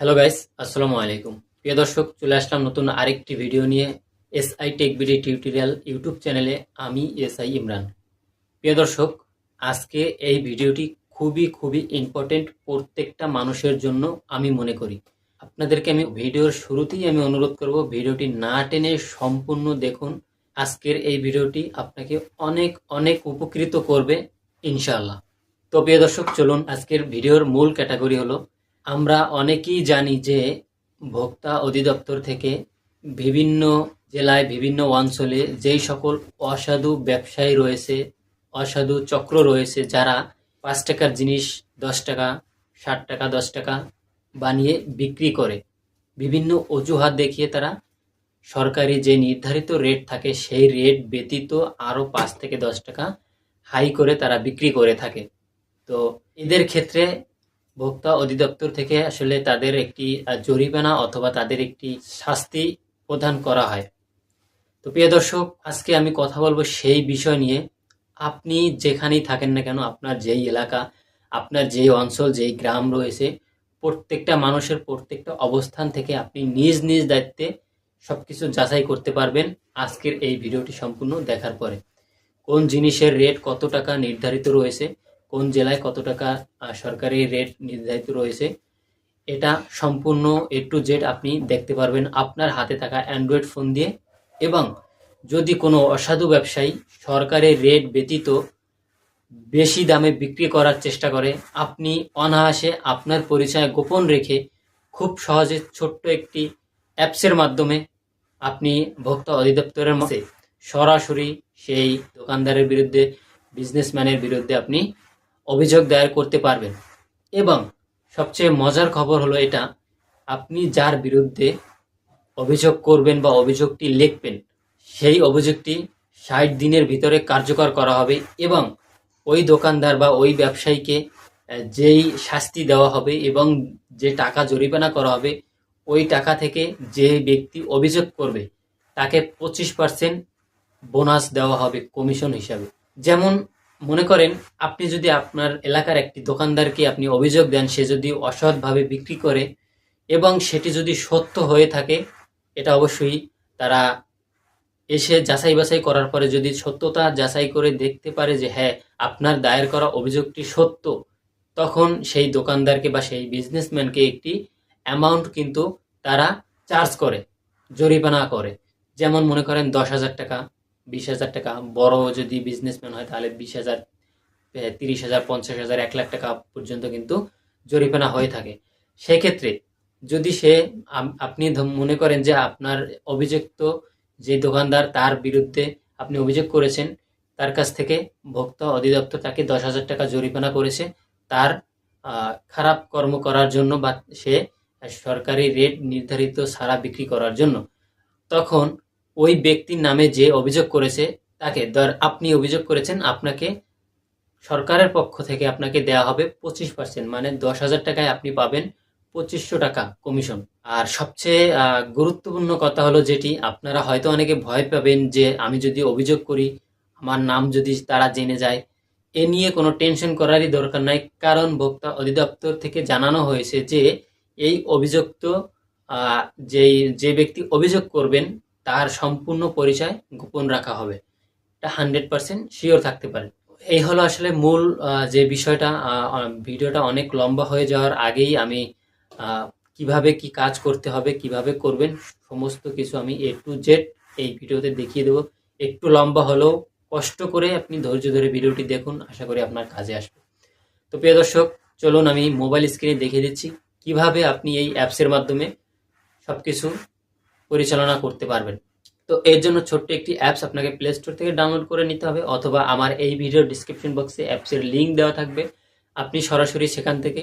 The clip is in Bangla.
হ্যালো গাইস আসসালামু আলাইকুম প্রিয় দর্শক, চলে আসলাম নতুন আরেকটি ভিডিও নিয়ে S I tech BD tutorial YouTube চ্যানেলে আমি এস আই ইমরান। প্রিয় দর্শক, আজকে এই ভিডিওটি খুবই খুবই ইম্পর্টেন্ট প্রত্যেকটা মানুষের জন্য আমি মনে করি। আপনাদেরকে আমি ভিডিওর শুরুতেই আমি অনুরোধ করব ভিডিওটি না টেনে সম্পূর্ণ দেখুন। আজকের এই ভিডিওটি আপনাকে অনেক অনেক উপকৃত করবে, ইনশাআল্লাহ। তো প্রিয় দর্শক, চলুন আজকের ভিডিওর মূল ক্যাটাগরি হলো আমরা অনেকেই জানি যে ভোক্তা অধিদপ্তর থেকে বিভিন্ন জেলায়, বিভিন্ন অঞ্চলে যেই সকল অসাধু ব্যবসায়ী রয়েছে, অসাধু চক্র রয়েছে, যারা পাঁচ টাকার জিনিস, দশ টাকা, ষাট টাকা, দশ টাকা বানিয়ে বিক্রি করে, বিভিন্ন অজুহাত দেখিয়ে তারা সরকারি যে নির্ধারিত রেট থাকে, সেই রেট ব্যতীত আরও পাঁচ থেকে দশ টাকা হাই করে তারা বিক্রি করে থাকে। তো এদের ক্ষেত্রে ভোক্তা অধিদপ্তর থেকে আসলে তাদের একটি জরিমানা অথবা তাদের একটি শাস্তি প্রদান করা হয়। তো প্রিয় দর্শক, আজকে আমি কথা বলব সেই বিষয় নিয়ে। আপনি যেখানেই থাকেন না কেন, আপনার যেই এলাকা, আপনার যেই অঞ্চল, যেই গ্রাম রয়েছে, প্রত্যেকটা মানুষের প্রত্যেকটা অবস্থান থেকে আপনি নিজ নিজ দায়িত্বে সব কিছু যাচাই করতে পারবেন আজকের এই ভিডিওটি সম্পূর্ণ দেখার পরে। কোন জিনিসের রেট কত টাকা নির্ধারিত রয়েছে কোন জেলায় কত টাকা সরকারি রেট নির্ধারিত রয়েছে, এটা সম্পূর্ণ এ টু জেড আপনি দেখতে পারবেন আপনার হাতে থাকা অ্যান্ড্রয়েড ফোন দিয়ে। এবং যদি কোনো অসাধু ব্যবসায়ী সরকারি রেট ব্যতীত বেশি দামে বিক্রি করার চেষ্টা করে, আপনি অনায়াসে আপনার পরিচয় গোপন রেখে খুব সহজে ছোট্ট একটি অ্যাপসের মাধ্যমে আপনি ভোক্তা অধিদপ্তরের মাঝে সরাসরি সেই দোকানদারের বিরুদ্ধে বিজনেসম্যানের বিরুদ্ধে আপনি অভিযোগ দায়ের করতে পারবেন। এবং সবচেয়ে মজার খবর হলো এটা, আপনি যার বিরুদ্ধে অভিযোগ করবেন বা অভিযোগটি লিখবেন, সেই অভিযোগটি ষাট দিনের ভিতরে কার্যকর করা হবে এবং ওই দোকানদার বা ওই ব্যবসায়ীকে যেই শাস্তি দেওয়া হবে এবং যে টাকা জরিমানা করা হবে, ওই টাকা থেকে যে ব্যক্তি অভিযোগ করবে, তাকে পঁচিশ পার্সেন্ট বোনাস দেওয়া হবে কমিশন হিসাবে। যেমন মনে করেন, আপনি যদি আপনার এলাকার একটি দোকানদারকে আপনি অভিযোগ দেন, সে যদি অসৎভাবে বিক্রি করে এবং সেটি যদি সত্য হয়ে থাকে, এটা অবশ্যই তারা এসে যাচাই বাছাই করার পরে যদি সত্যতা যাচাই করে দেখতে পারে যে হ্যাঁ আপনার দায়ের করা অভিযোগটি সত্য, তখন সেই দোকানদারকে বা সেই বিজনেসম্যানকে একটি অ্যামাউন্ট কিন্তু তারা চার্জ করে, জরিমানা করে। যেমন মনে করেন দশ হাজার টাকা। বিশ হাজার টাকা। বড় যদি বিজনেসম্যান হয়, তাহলে বিশ হাজার তিরিশ হাজার, পঞ্চাশ হাজার, এক লাখ টাকা পর্যন্ত কিন্তু জরিমানা হয়ে থাকে। সেক্ষেত্রে যদি সে আপনি মনে করেন যে আপনার অভিযুক্ত যে দোকানদার, তার বিরুদ্ধে আপনি অভিযোগ করেছেন, তার কাছ থেকে ভোক্তা অধিদপ্তর তাকে দশ হাজার টাকা জরিমানা করেছে। তার খারাপ কর্ম করার জন্য বা সে সরকারি রেট নির্ধারিত সারা বিক্রি করার জন্য। তখন ওই ব্যক্তির নামে যে অভিযোগ করেছে, তাকে ধর আপনি অভিযোগ করেছেন, আপনাকে সরকারের পক্ষ থেকে আপনাকে দেওয়া হবে পঁচিশ পার্সেন্ট মানে দশ হাজার টাকায় আপনি পাবেন পঁচিশশো টাকা কমিশন। আর সবচেয়ে গুরুত্বপূর্ণ কথা হলো যেটি, আপনারা হয়তো অনেকে ভয় পাবেন যে আমি যদি অভিযোগ করি, আমার নাম যদি তারা জেনে যায়, এ নিয়ে কোনো টেনশন করারই দরকার নাই। কারণ ভোক্তা অধিদপ্তর থেকে জানানো হয়েছে যে, এই অভিযুক্ত যেই, যে ব্যক্তি অভিযোগ করবেন তার সম্পূর্ণ পরিচয় গোপন রাখা হবে। এটা হান্ড্রেড পার্সেন্ট শিওর থাকতে পারেন এই হলো আসলে মূল যে বিষয়টা ভিডিওটা অনেক লম্বা হয়ে যাওয়ার আগেই আমি কীভাবে কি কাজ করতে হবে, কীভাবে করবেন, সমস্ত কিছু আমি এ টু জেড এই ভিডিওতে দেখিয়ে দেবো। একটু লম্বা হলেও কষ্ট করে আপনি ধৈর্য ধরে ভিডিওটি দেখুন, আশা করি আপনার কাজে আসবে। তো প্রিয় দর্শক, চলুন আমি মোবাইল স্ক্রিনে দেখিয়ে দিচ্ছি। কীভাবে আপনি এই অ্যাপসের মাধ্যমে সবকিছু পরিচালনা করতে পারবেন। তো এর জন্য ছোট্ট একটি অ্যাপস আপনাকে প্লে স্টোর থেকে ডাউনলোড করে নিতে হবে অথবা আমার এই ভিডিও ডিসক্রিপশন বক্সে অ্যাপসের লিঙ্ক দেওয়া থাকবে। আপনি সরাসরি সেখান থেকে